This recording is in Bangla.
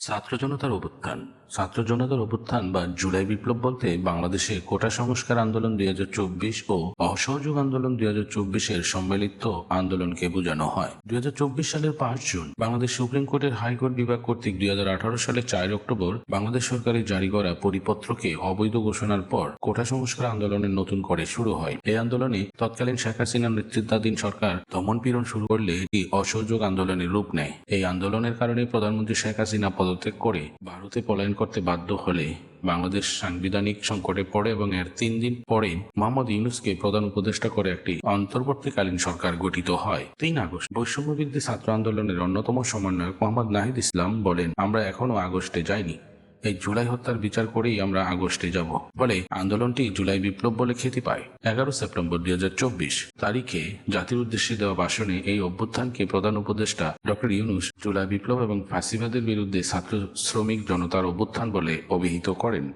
ছাত্র জনতার অভ্যুত্থান। ছাত্র জনতার অভ্যুত্থান বা জুলাই বিপ্লব বলতে বাংলাদেশে কোটা সংস্কার আন্দোলন দুই হাজার চব্বিশ ও অসহযোগ আন্দোলন দুই হাজার চব্বিশের সম্মিলিত আন্দোলনকে বোঝানো হয়। দুই হাজার চব্বিশ সালের পাঁচ জুন বাংলাদেশ সুপ্রিম কোর্টের হাইকোর্ট বিভাগ কর্তৃক দুই সালের চার অক্টোবর বাংলাদেশ সরকারের জারি করা পরিপত্রকে অবৈধ ঘোষণার পর কোটা সংস্কার আন্দোলনের নতুন করে শুরু হয়। এই আন্দোলনে তৎকালীন শেখ হাসিনার নেতৃত্বাধীন সরকার দমন পীড়ন শুরু করলে এটি অসহযোগ আন্দোলনের রূপ নেয়। এই আন্দোলনের কারণে প্রধানমন্ত্রী শেখ হাসিনা পদত্যাগ করে। ভারতে পলায়ন করতে বাধ্য হলে বাংলাদেশ সাংবিধানিক সংকটে পড়ে এবং এর তিন দিন পরে মোহাম্মদ ইউনুসকে প্রধান উপদেষ্টা করে একটি অন্তর্বর্তীকালীন সরকার গঠিত হয়। তিন আগস্ট বৈষম্য বিরোধী ছাত্র আন্দোলনের অন্যতম সমন্বয়ক মোহাম্মদ নাহিদ ইসলাম বলেন, আমরা এখনও আগস্টে যাইনি। এই জুলাই হত্যার বিচার করেই আমরা আগস্টে যাব। বলে আন্দোলনটি জুলাই বিপ্লব বলে খ্যাতি পায়। এগারো সেপ্টেম্বর দুই হাজার চব্বিশ তারিখে জাতির উদ্দেশ্যে দেওয়া ভাষণে এই অভ্যুত্থানকে প্রধান উপদেষ্টা ডক্টর ইউনুস জুলাই বিপ্লব এবং ফাঁসিবাদের বিরুদ্ধে ছাত্র শ্রমিক জনতার অভ্যুত্থান বলে অভিহিত করেন।